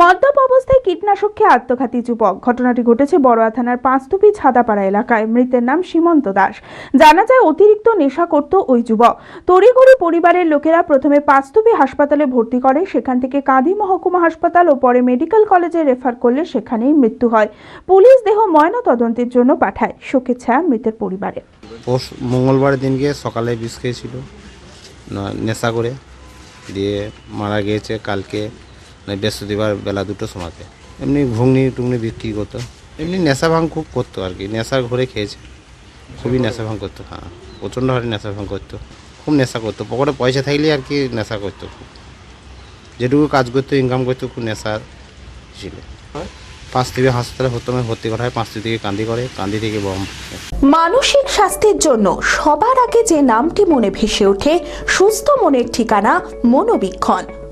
মদ্যপ অবস্থায় কীটনাশক খেয়ে আত্মঘাতী যুবক। ঘটনাটি ঘটেছে বড়োয়া থানার পাঁচতুপি ছাদাপাড়া এলাকায়। মৃতের নাম সীমন্ত দাস। জানা যায়, অতিরিক্ত নেশা করত ওই যুবক। তড়িঘড়ি পরিবারের লোকেরা প্রথমে পাঁচতুপি হাসপাতালে ভর্তি করে, সেখান থেকে কাঁদি মহকুমা হাসপাতাল ও পরে মেডিকেল কলেজে রেফার করলে সেখানেই মৃত্যু হয়। পুলিশ দেহ ময়না তদন্তের জন্য পাঠায়। শোকের ছায়া মৃতের পরিবারে। মঙ্গলবার দিনকে সকালে বিষ খেয়েছিল নেশা করে। দিয়ে মারা গিয়েছে কালকে বৃহস্পতিবার বেলা দুটো সময়তে। এমনি ঘুগনি টুগনি বিক্রি করতো। এমনি নেশা ভাঙ খুব করতো আর কি। নেশার ঘরে খেয়েছে। খুবই নেশা ভাঙ করতো হ্যাঁ। প্রচণ্ড হারে নেশা ভাঙ করতো। খুব নেশা করতো। পকেটে পয়সা থাকলে আর কি নেশা করতো খুব। যেটুকু কাজ করতো ইনকাম করতো, খুব নেশা ছিল। পাঁচ থেকে হাসপাতালে প্রথমে ভর্তি করা হয়। পাঁচটি থেকে কান্দি করে, কান্দি থেকে বম। মানসিক স্বাস্থ্যের জন্য সবার আগে যে নামটি মনে ভেসে ওঠে, সুস্থ মনের ঠিকানা মনোবীক্ষণ।